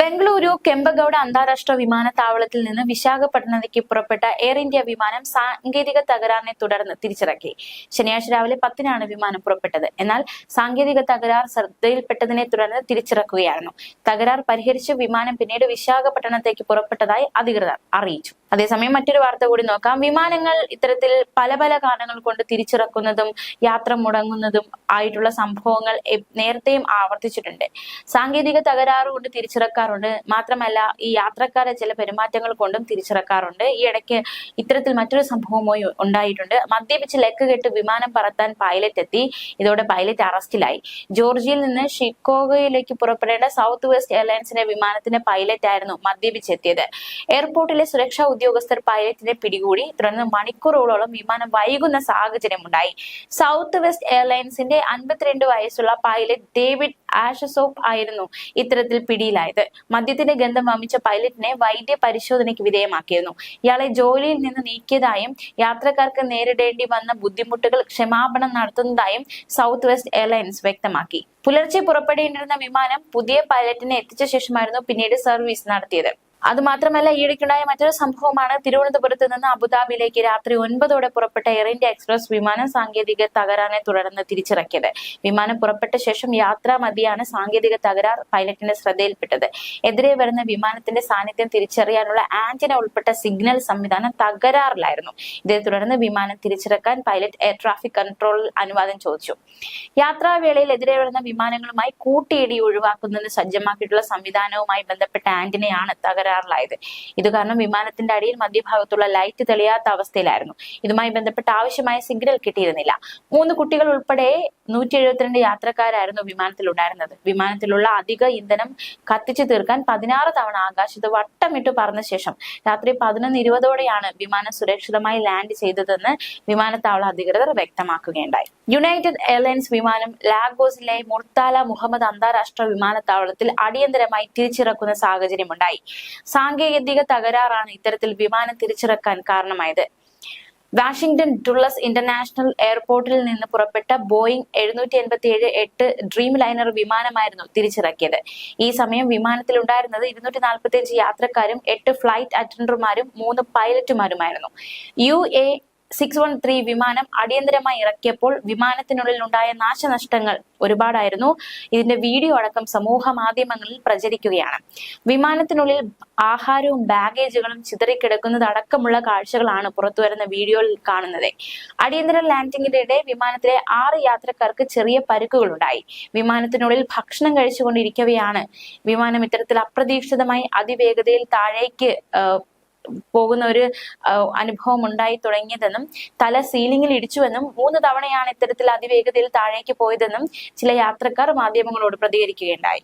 ബംഗളൂരു കെമ്പഗൌഡ അന്താരാഷ്ട്ര വിമാനത്താവളത്തിൽ നിന്ന് വിശാഖപട്ടണത്തേക്ക് പുറപ്പെട്ട എയർ ഇന്ത്യ വിമാനം സാങ്കേതിക തകരാറിനെ തുടർന്ന് തിരിച്ചിറക്കി. ശനിയാഴ്ച രാവിലെ പത്തിനാണ് വിമാനം പുറപ്പെട്ടത്. എന്നാൽ സാങ്കേതിക തകരാർ ശ്രദ്ധയിൽപ്പെട്ടതിനെ തുടർന്ന് തിരിച്ചിറക്കുകയായിരുന്നു. തകരാർ പരിഹരിച്ച് വിമാനം പിന്നീട് വിശാഖപട്ടണത്തേക്ക് പുറപ്പെട്ടതായി അധികൃതർ അറിയിച്ചു. അതേസമയം മറ്റൊരു വാർത്ത കൂടി നോക്കാം. വിമാനങ്ങൾ ഇത്തരത്തിൽ പല പല കാരണങ്ങൾ കൊണ്ട് തിരിച്ചിറക്കുന്നതും യാത്ര മുടങ്ങുന്നതും ആയിട്ടുള്ള സംഭവങ്ങൾ നേരത്തെയും ആവർത്തിച്ചിട്ടുണ്ട്. സാങ്കേതിക തകരാറ് കൊണ്ട് തിരിച്ചിറക്കാറുണ്ട്. മാത്രമല്ല ഈ യാത്രക്കാരെ ചില പെരുമാറ്റങ്ങൾ കൊണ്ടും തിരിച്ചിറക്കാറുണ്ട്. ഈ ഇടയ്ക്ക് ഇത്തരത്തിൽ മറ്റൊരു സംഭവമായി ഉണ്ടായിട്ടുണ്ട്. മദ്യപിച്ച് ലെക്ക് കെട്ട് വിമാനം പറത്താൻ പൈലറ്റ് എത്തി. ഇതോടെ പൈലറ്റ് അറസ്റ്റിലായി. ജോർജിയയിൽ നിന്ന് ഷിക്കോഗോയിലേക്ക് പുറപ്പെടേണ്ട സൗത്ത് വെസ്റ്റ് എയർലൈൻസിന്റെ വിമാനത്തിന്റെ പൈലറ്റ് ആയിരുന്നു മദ്യപിച്ചെത്തിയത്. എയർപോർട്ടിലെ സുരക്ഷാ ഉദ്യോഗസ്ഥർ പൈലറ്റിനെ പിടികൂടി. തുടർന്ന് മണിക്കൂറുകളോളം വിമാനം വൈകുന്ന സാഹചര്യമുണ്ടായി സൗത്ത് വെസ്റ്റ് എയർലൈൻസിന്റെ അൻപത്തിരണ്ട് വയസ്സുള്ള പൈലറ്റ് ഡേവിഡ് ആഷസോപ്പ് ആയിരുന്നു ഇത്തരത്തിൽ പിടിയിലായത്. മദ്യത്തിന്റെ ഗന്ധം വമിച്ച പൈലറ്റിനെ വൈദ്യ പരിശോധനയ്ക്ക് വിധേയമാക്കിയിരുന്നു. ഇയാളെ ജോലിയിൽ നിന്ന് നീക്കിയതായും യാത്രക്കാർക്ക് നേരിടേണ്ടി വന്ന ബുദ്ധിമുട്ടുകൾ ക്ഷമാപണം നടത്തുന്നതായും സൗത്ത് വെസ്റ്റ് എയർലൈൻസ് വ്യക്തമാക്കി. പുലർച്ചെ പുറപ്പെടേണ്ടിരുന്ന വിമാനം പുതിയ പൈലറ്റിനെ എത്തിച്ച ശേഷമായിരുന്നു പിന്നീട് സർവീസ് നടത്തിയത്. അതുമാത്രമല്ല ഈയിടയ്ക്കുണ്ടായ മറ്റൊരു സംഭവമാണ്. തിരുവനന്തപുരത്ത് നിന്ന് അബുദാബിയിലേക്ക് രാത്രി ഒൻപതോടെ പുറപ്പെട്ട എയർ ഇന്ത്യ എക്സ്പ്രസ് വിമാനം സാങ്കേതിക തകരാറിനെ തുടർന്ന് തിരിച്ചിറക്കിയത്. വിമാനം പുറപ്പെട്ട ശേഷം യാത്രാ മതിയാണ് സാങ്കേതിക തകരാർ പൈലറ്റിന്റെ ശ്രദ്ധയിൽപ്പെട്ടത്. എതിരെ വരുന്ന വിമാനത്തിന്റെ സാന്നിധ്യം തിരിച്ചറിയാനുള്ള ആന്റിന ഉൾപ്പെട്ട സിഗ്നൽ സംവിധാനം തകരാറിലായിരുന്നു. ഇതേ തുടർന്ന് വിമാനം തിരിച്ചിറക്കാൻ പൈലറ്റ് എയർ ട്രാഫിക് കൺട്രോൾ അനുവാദം ചോദിച്ചു. യാത്രാവേളയിൽ എതിരെ വരുന്ന വിമാനങ്ങളുമായി കൂട്ടിയിടി ഒഴിവാക്കുന്നതിന് സജ്ജമാക്കിയിട്ടുള്ള സംവിധാനവുമായി ബന്ധപ്പെട്ട ആന്റിനയാണ് തകരാറിലായത്. ഇത് കാരണം വിമാനത്തിന്റെ അടിയിൽ മധ്യഭാഗത്തുള്ള ലൈറ്റ് തെളിയാത്ത അവസ്ഥയിലായിരുന്നു. ഇതുമായി ബന്ധപ്പെട്ട് ആവശ്യമായ സിഗ്നൽ കിട്ടിയിരുന്നില്ല. മൂന്ന് കുട്ടികൾ ഉൾപ്പെടെ നൂറ്റി എഴുപത്തിരണ്ട് യാത്രക്കാരായിരുന്നു വിമാനത്തിൽ ഉണ്ടായിരുന്നത് വിമാനത്തിലുള്ള അധിക ഇന്ധനം കത്തിച്ചു തീർക്കാൻ പതിനാറ് തവണ ആകാശത്ത് വട്ടമിട്ട് പറഞ്ഞ ശേഷം രാത്രി പതിനൊന്ന് ഇരുപതോടെയാണ് വിമാനം സുരക്ഷിതമായി ലാൻഡ് ചെയ്തതെന്ന് വിമാനത്താവള അധികൃതർ വ്യക്തമാക്കുകയുണ്ടായി. യുണൈറ്റഡ് എയർലൈൻസ് വിമാനം ലാഗോസിലെ മുർത്താല മുഹമ്മദ് അന്താരാഷ്ട്ര വിമാനത്താവളത്തിൽ അടിയന്തരമായി തിരിച്ചിറക്കുന്ന സാഹചര്യമുണ്ടായി. സാങ്കേതിക തകരാറാണ് ഇത്തരത്തിൽ വിമാനം തിരിച്ചിറക്കാൻ കാരണമായത്. വാഷിംഗ്ടൺ ഡുള്ളസ് ഇന്റർനാഷണൽ എയർപോർട്ടിൽ നിന്ന് പുറപ്പെട്ട ബോയിങ് എഴുന്നൂറ്റി എൺപത്തി ഏഴ് എട്ട് ഡ്രീം ലൈനർ വിമാനമായിരുന്നു തിരിച്ചിറക്കിയത്. ഈ സമയം വിമാനത്തിൽ ഉണ്ടായിരുന്നത് ഇരുന്നൂറ്റി നാൽപ്പത്തി അഞ്ച് യാത്രക്കാരും എട്ട് ഫ്ലൈറ്റ് അറ്റൻഡർമാരും മൂന്ന് പൈലറ്റുമാരുമായിരുന്നു. U A six one three വിമാനം അടിയന്തരമായി ഇറക്കിയപ്പോൾ വിമാനത്തിനുള്ളിൽ ഉണ്ടായ നാശനഷ്ടങ്ങൾ ഒരുപാടായിരുന്നു. ഇതിന്റെ വീഡിയോ അടക്കം സമൂഹ മാധ്യമങ്ങളിൽ പ്രചരിക്കുകയാണ്. വിമാനത്തിനുള്ളിൽ ആഹാരവും ബാഗേജുകളും ചിതറിക്കിടക്കുന്നത് അടക്കമുള്ള കാഴ്ചകളാണ് പുറത്തു വരുന്ന വീഡിയോയിൽ കാണുന്നത്. അടിയന്തര ലാൻഡിംഗിനിടെ വിമാനത്തിലെ ആറ് യാത്രക്കാർക്ക് ചെറിയ പരുക്കുകൾ ഉണ്ടായി വിമാനത്തിനുള്ളിൽ ഭക്ഷണം കഴിച്ചുകൊണ്ടിരിക്കവെയാണ്. വിമാനം ഇത്തരത്തിൽ അപ്രതീക്ഷിതമായി അതിവേഗതയിൽ താഴേക്ക് പോകുന്ന ഒരു അനുഭവം ഉണ്ടായി തുടങ്ങിയതെന്നും തല സീലിംഗിൽ ഇടിച്ചുവെന്നും മൂന്ന് തവണയാണ് ഇത്തരത്തിൽ അതിവേഗതയിൽ താഴേക്ക് പോയതെന്നും ചില യാത്രക്കാർ മാധ്യമങ്ങളോട് പ്രതികരിക്കുകയുണ്ടായി.